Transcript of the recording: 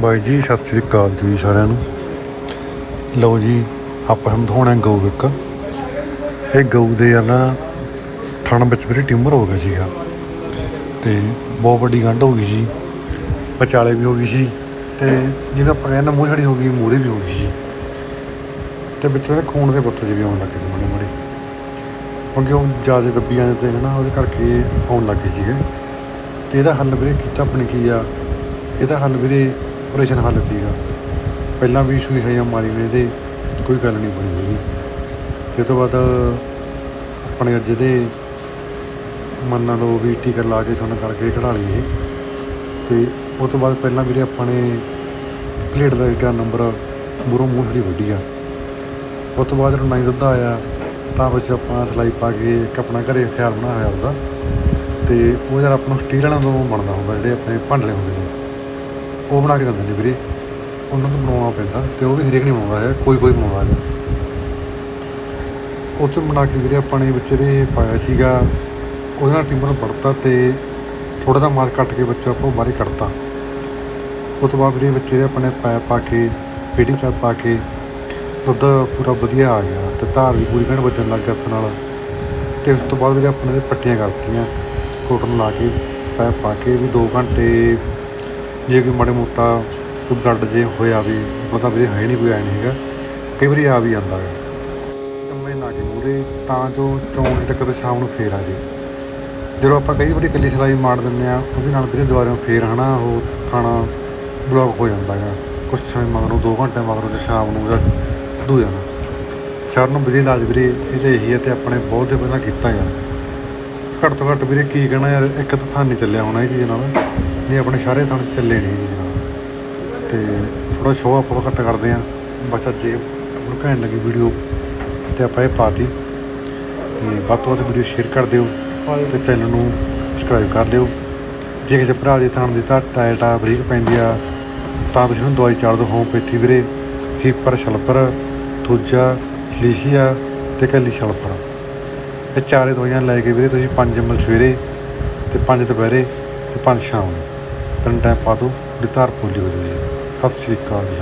ਬਾਈ ਜੀ, ਸਤਿ ਸ੍ਰੀ ਅਕਾਲ ਜੀ ਸਾਰਿਆਂ ਨੂੰ। ਲਓ ਜੀ, ਆਪਾਂ ਹੁਣ ਦਿਖਾਉਣਾ ਗਊ ਇੱਕ। ਇਹ ਗਊ ਦੇ ਆ ਨਾ, ਥਣ ਵਿੱਚ ਵੀਰੇ ਟਿਊਮਰ ਹੋ ਗਿਆ ਸੀਗਾ। ਤੇ ਬਹੁਤ ਵੱਡੀ ਗੰਢ ਹੋ ਗਈ ਸੀ। ਵਿਚਾਲੇ ਵੀ ਹੋ ਗਈ ਸੀ। ਤੇ ਜਿਹਨੂੰ ਆਪਾਂ ਕਹਿੰਦੇ ਮੂੰਹ ਛੜੀ ਹੋ ਗਈ ਮੂਰੇ ਵੀ ਹੋ ਗਈ ਸੀ। ਤੇ ਵਿੱਚੋਂ ਇਹਦੇ ਖੂਨ ਦੇ ਪੁੱਤ ਜਿਹੇ ਵੀ ਆਉਣ ਲੱਗੇ ਸੀ ਮਾੜੇ ਮਾੜੇ। ਕਿਉਂਕਿ ਉਹ ਜ਼ਿਆਦਾ ਦੱਬੀਆਂ ਤੇ ਨਾ, ਉਹਦੇ ਕਰਕੇ ਇਹ ਆਉਣ ਲੱਗੇ ਸੀਗੇ। ਤੇ ਇਹਦਾ ਹੱਲ ਵੀਰੇ ਕੀਤਾ ਆਪਣੇ ਕੀ ਆ? ਇਹਦਾ ਹੱਲ ਵੀਰੇ ਆਪਰੇਸ਼ਨ ਹੱਲ ਸੀਗਾ ਪਹਿਲਾਂ ਵੀ ਸੂਈ ਹੈ ਮਾਰੀ ਨੇ ਇਹਦੇ ਕੋਈ ਗੱਲ ਨਹੀਂ ਬਣੀ ਹੈਗੀ ਤੇ ਇਹ ਤੋਂ ਬਾਅਦ ਆਪਣੇ ਅੱਜ ਦੇ ਮੰਨ ਲਓ ਵੀ ਟੀਕਾ ਲਾ ਕੇ ਸੁਣ ਕਰਕੇ ਕਢਾ ਲਈ ਤੇ ਉਹ ਤੋਂ ਬਾਅਦ ਪਹਿਲਾਂ ਵੀਰੇ ਆਪਾਂ ਨੇ ਪਲੇਟ ਦਾ ਇੱਕ ਨੰਬਰ ਮੂਰੋਂ ਮੂੰਹ ਛੜੀ ਵੱਡੀ ਆ। ਉਸ ਤੋਂ ਬਾਅਦ ਜਦੋਂ ਨਾਈ ਦੁੱਧ ਆਇਆ, ਤਾਂ ਵਿੱਚ ਆਪਾਂ ਸਲਾਈ ਪਾ ਕੇ ਇੱਕ ਆਪਣਾ ਘਰੇ ਹਥਿਆਰ ਬਣਾਇਆ ਹੋਇਆ ਉਹਦਾ। ਤੇ ਉਹ ਜਦ ਆਪਾਂ ਨੂੰ ਸਟੀਲ ਵਾਲਿਆਂ ਤੋਂ ਬਣਦਾ ਹੁੰਦਾ, ਜਿਹੜੇ ਆਪਣੇ ਭਾਂਡਲੇ ਹੁੰਦੇ ਨੇ। ਉਹ ਬਣਾ ਕੇ ਦਿੰਦੇ ਨੇ ਵੀਰੇ। ਉਹਨਾਂ ਨੂੰ ਬਣਾਉਣਾ ਪੈਂਦਾ ਤੇ ਉਹ ਵੀ ਹਰੇਕ ਨਹੀਂ ਬਣਾਉਂਦਾ ਹੈ, ਕੋਈ ਕੋਈ ਬਣਾਉਂਦਾ ਹੈ। ਉਹ ਤੋਂ ਬਣਾ ਕੇ ਵੀਰੇ ਆਪਾਂ ਨੇ ਬੱਚੇ ਦੇ ਪਾਇਆ ਸੀਗਾ, ਉਹਦੇ ਨਾਲ ਟਿੰਬਰ ਪੜਤਾ ਤੇ ਥੋੜਾ ਜਿਹਾ ਮਾਰ ਕੱਟ ਕੇ ਬੱਚਾ ਆਪਾਂ ਬਾਹਰ ਹੀ ਕੱਢਤਾ। ਉਹ ਤੋਂ ਬਾਅਦ ਵੀਰੇ ਬੱਚੇ ਦੇ ਆਪਣੇ ਪੈਪ ਪਾ ਕੇ, ਫੀਡਿੰਗ ਪੈਪ ਪਾ ਕੇ, ਦੁੱਧ ਪੂਰਾ ਵਧੀਆ ਆ ਗਿਆ ਤੇ ਧਾਰ ਵੀ ਪੂਰੀ ਘਣ ਵੱਜਣ ਲੱਗ ਗਿਆ ਹੱਥ ਨਾਲ। ਤੇ ਉਸ ਤੋਂ ਬਾਅਦ ਵੀਰੇ ਆਪਣੇ ਦੇ ਪੱਟੀਆਂ ਕਰਤੀਆਂ ਕੋਟਨ ਲਾ ਕੇ ਪੈਪ ਪਾ ਕੇ ਵੀ 2 ਘੰਟੇ ਜੇ ਕੋਈ ਮਾੜੇ ਮੋਟਾ ਕੋਈ ਬਲੱਡ ਜੇ ਹੋਇਆ ਵੀ ਪਤਾ ਵੀਰੇ ਹੈ ਨਹੀਂ, ਕੋਈ ਐ ਨਹੀਂ ਹੈਗਾ, ਕਈ ਵਾਰੀ ਆ ਵੀ ਜਾਂਦਾ ਹੈ। ਕੰਮੇ ਨਾ ਕੇ ਮੂਰੇ, ਤਾਂ ਜੋ ਚੌਣ ਤੱਕ ਤੇ ਸ਼ਾਮ ਨੂੰ ਫੇਰ ਆ ਜੇ। ਜਦੋਂ ਆਪਾਂ ਕਈ ਵਾਰੀ ਇਕੱਲੀ ਸਲਾਈ ਮਾਰ ਦਿੰਦੇ ਆ ਉਹਦੇ ਨਾਲ ਵੀਰੇ ਦੁਬਾਰਾ ਫੇਰ ਹਨਾ, ਉਹ ਖਾਣਾ ਬਲੌਕ ਹੋ ਜਾਂਦਾ ਹੈਗਾ। ਕੁਛ ਸਮੇਂ ਮਗਰੋਂ 2 ਘੰਟੇ ਮਗਰੋਂ ਤੇ ਸ਼ਾਮ ਨੂੰ ਜਾਂ ਦੂ ਜਾਣਾ ਸ਼ਹਿਰ ਨੂੰ ਵਧੀਆ ਇਲਾਜ ਵੀਰੇ, ਇਹ ਇਹੀ ਹੈ ਤੇ ਆਪਣੇ ਬਹੁਤ ਦੇ ਪਹਿਲਾਂ ਕੀਤਾ ਯਾਰ। ਘੱਟ ਤੋਂ ਘੱਟ ਵੀਰੇ ਕੀ ਕਹਿਣਾ ਯਾਰ, ਇੱਕ ਤਾਂ ਥਾਂ ਨਹੀਂ ਚੱਲਿਆ ਹੋਣਾ ਇਹ ਚੀਜ਼ ਨਾਲ। ਨਹੀਂ, ਆਪਣੇ ਸਾਰੇ ਥਾਂ ਚੱਲੇ ਨਹੀਂ ਜੀ ਚੀਜ਼ ਨਾਲ। ਤੇ ਥੋੜਾ ਸ਼ੋਅ ਆਪਾਂ ਘੱਟ ਕਰਦੇ ਆ ਬਸ ਜੇ ਇਹ ਆਪਾਂ ਲੱਗੀ ਵੀਡੀਓ ਤੇ ਆਪਾਂ ਇਹ ਪਾਤੀ। ਤੇ ਵੱਧ ਤੋਂ ਵੱਧ ਵੀਡੀਓ ਸ਼ੇਅਰ ਕਰ ਦਿਓ ਤੇ ਚੈਨਲ ਨੂੰ ਸਬਸਕ੍ਰਾਈਬ ਕਰ ਲਿਓ। ਜੇ ਕਿਸੇ ਭਰਾ ਦੇ ਥਾਂ ਦੀ ਤਾਂ ਟਾਇਟ ਆ, ਬਰੀਕ ਪੈਂਦੀ ਆ, ਤਾਂ ਤੁਸੀਂ ਉਹਨੂੰ ਦਵਾਈ ਚਾੜ ਦਿਓ ਹੋਮਪੈਥੀ ਵੀਰੇ। ਹੀਪਰ ਸ਼ਲਪਰ ਦੂਜਾ, ਲੀਸ਼ੀਆ ਤੇ ਕੱਲੀ ਸ਼ਲਪਰ ਇਹ ਚਾਰੇ ਦਵਾਈਆਂ ਲੈ ਕੇ ਵੀਰੇ, ਤੁਸੀਂ 5 ml ਸਵੇਰੇ ਤੇ ਪੰਜ ਦੁਪਹਿਰੇ ਤੇ ਪੰਜ ਸ਼ਾਮ ਨੂੰ। ਤਿੰਨ ਟਾਈਮ ਪਾ ਦਿਓ ਤੁਹਾਡੀ ਧਾਰ ਪੋਲੀ ਹੋ ਜੂਗੀ ਸਤਿ ਸ਼੍ਰੀ ਅਕਾਲ ਜੀ।